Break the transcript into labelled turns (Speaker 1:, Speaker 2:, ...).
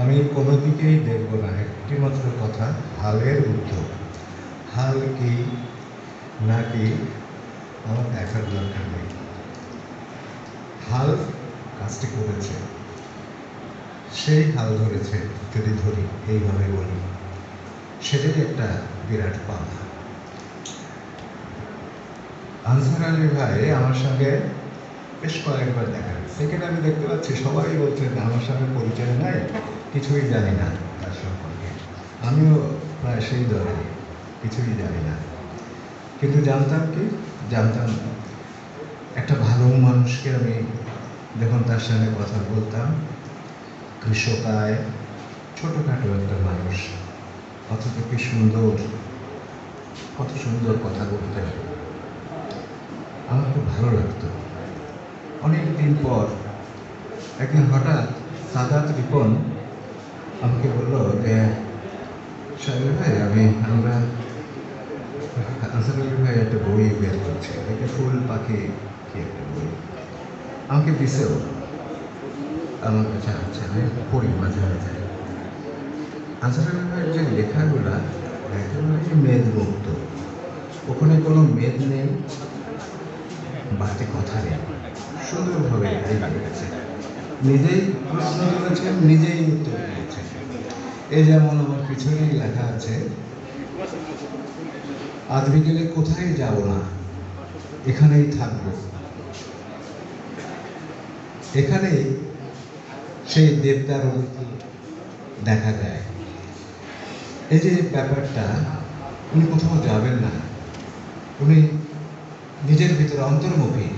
Speaker 1: আমি কোনো দিকেই দেখব না। একটি মাত্র কথা, হালের উদ্যোগ হাল কি, না কি, আমার দেখার দরকার নেই। হাল কাজটি করেছে। সেই হাল ধরেছে, যদি ধরি, এইভাবে বলি। সেটাই একটা বিরাট পাওয়া আনসার আলী ভাই আমার সঙ্গে বেশ কয়েকবার দেখা সেখানে আমি দেখতে পাচ্ছি সবাই বলছেন, আমার সঙ্গে পরিচয় নাই? কিছুই জানি না তার সম্পর্কে। আমিও প্রায় সেই দলে, কিছুই জানি না। কিন্তু জানতাম কি? জানতাম একটা ভালো মানুষকে আমি যখন তার সঙ্গে কথা বলতাম কৃষকায় ছোটোখাটো একটা মানুষ, অথচ কি সুন্দর, কত সুন্দর কথা বলতে আমার খুব ভালো লাগতো। অনেক দিন পর একদিন হঠাৎ সাদাত রিপন আমাকে বলল যে, সাহেব ভাই, আমি, আমরা আনসার আলী ভাই একটা বই বের করছে। একটা ফুল পাখি কি একটা বই? আমাকে দিছেও আমার কাছে আছে, আমি পড়ি মাঝে মাঝে। আনসার আলী ভাইয়ের যে লেখাগুলা একেবারে মেদ মুক্ত ওখানে কোনো মেদ নেই বাড়তি কথা নেই। সুন্দরভাবে নিজেই প্রশ্ন করেছেন, নিজেই উত্তর এই যেমন আমার পিছনেই লেখা আছে আজ বিকেলে কোথায় যাব না? এখানেই থাকব। এখানেই সেই দেবদার দেখা যায়। এই যে ব্যাপারটা, উনি কোথাও যাবেন না। উনি নিজের ভিতরে অন্তর্মুখী।